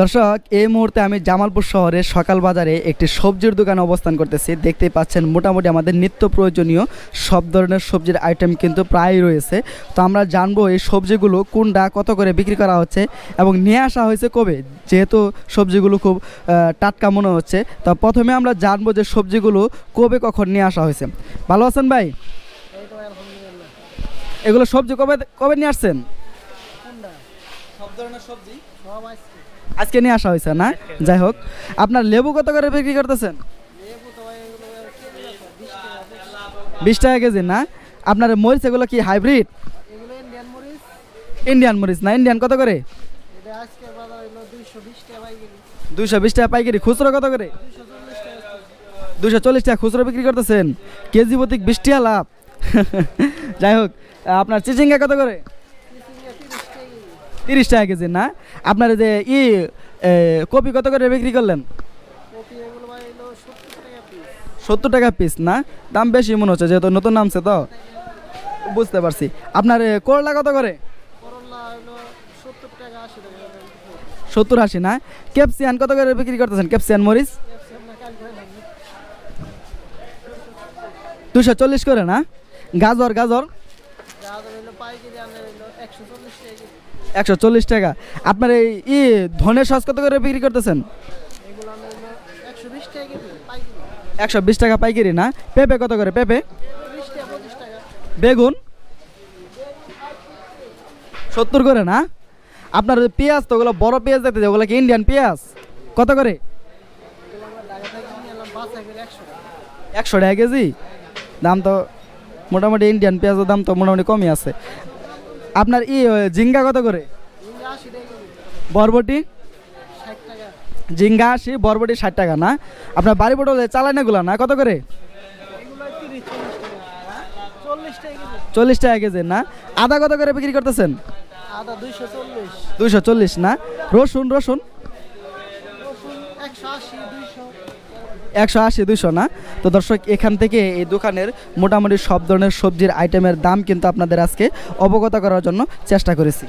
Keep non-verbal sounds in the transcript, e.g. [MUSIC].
দর্শক, এই মুহূর্তে আমি জামালপুর শহরের সকাল বাজারে একটি সবজির দোকানে অবস্থান করতেছি। দেখতেই পাচ্ছেন, মোটামুটি আমাদের নিত্য প্রয়োজনীয় সব ধরনের সবজির আইটেম কিন্তু প্রায়ই রয়েছে। তো আমরা জানব এই সবজিগুলো কোনটা, কত করে বিক্রি করা হচ্ছে এবং নিয়ে আসা হয়েছে কবে? যেহেতু সবজিগুলো খুব টাটকা মনে হচ্ছে, তো প্রথমে আমরা জানব যে সবজিগুলো কবে, কখন নিয়ে আসা হয়েছে। ভালো আছেন ভাই? এগুলো সবজি কবে কবে নিয়ে আসছেন? আজকে নিয়ে আসা হয়েছে না? যাই হোক আপনার লেবু কত করে বিক্রি করতেছেন? বিশ টাকা কেজি। না? আপনার মরিচ এগুলো কি হাইব্রিড? ইন্ডিয়ান মরিচ। না? ইন্ডিয়ান কত করে? এটা আজকে বাজার হলো দুইশো বিশ টাকা পাইকারি। খুচরো কত করে? দুইশো চল্লিশ টাকা চল্লিশ টাকা খুচরো বিক্রি করতেছেন? কেজি প্রতি বিশ টাকা লাভ। [LAUGHS] যাই হোক আপনার চিচিঙ্গা কত করে? তিরিশ টাকা কেজি, না? আপনার যে ই কপি কত করে বিক্রি করলেন? সত্তর টাকা পিস না? দাম বেশি মনে হচ্ছে, যেহেতু নতুন নামছে তো। বুঝতে পারছি। আপনার করলা কত করে? সত্তর আশি, না? ক্যাপসিয়ান কত করে বিক্রি করতেছেন? ক্যাপসিয়ান মরিচ? দুশো চল্লিশ করে, না? গাজর গাজর? একশো চল্লিশ একশো চল্লিশ টাকা। আপনার এই ই ধনের সস কত করে বিক্রি করতেছেন? একশো বিশ টাকা পাইকারি। না? পেঁপে কত করে? পেঁপে? বেগুন? সত্তর করে না? আপনার পেঁয়াজ তো, ওগুলো বড় পেঁয়াজ দেখতে ওগুলো কি ইন্ডিয়ান পেঁয়াজ? কত করে? একশো টাকা কেজি? দাম তো মোটামুটি ইন্ডিয়ান পেঁয়াজের দাম তো মোটামুটি কমই আছে। আপনার ই জিঙ্গা কত করে? বরবটি? জিঙ্গা আশি বরবটি ষাট টাকা না? আপনার বাড়ি পটল চালানাগুলো না? কত করে? চল্লিশ টাকা। কেজি। না? আদা কত করে বিক্রি করতেছেন? দুইশো চল্লিশ না? রসুন রসুন? রসুন একশো আশি দুইশো। একশো আশি, দুইশো না? তো দর্শক, এখান থেকে এই দোকানের মোটামুটি সব ধরনের সবজির আইটেমের দাম কিন্তু আপনাদের আজকে অবগত করার জন্য চেষ্টা করেছি।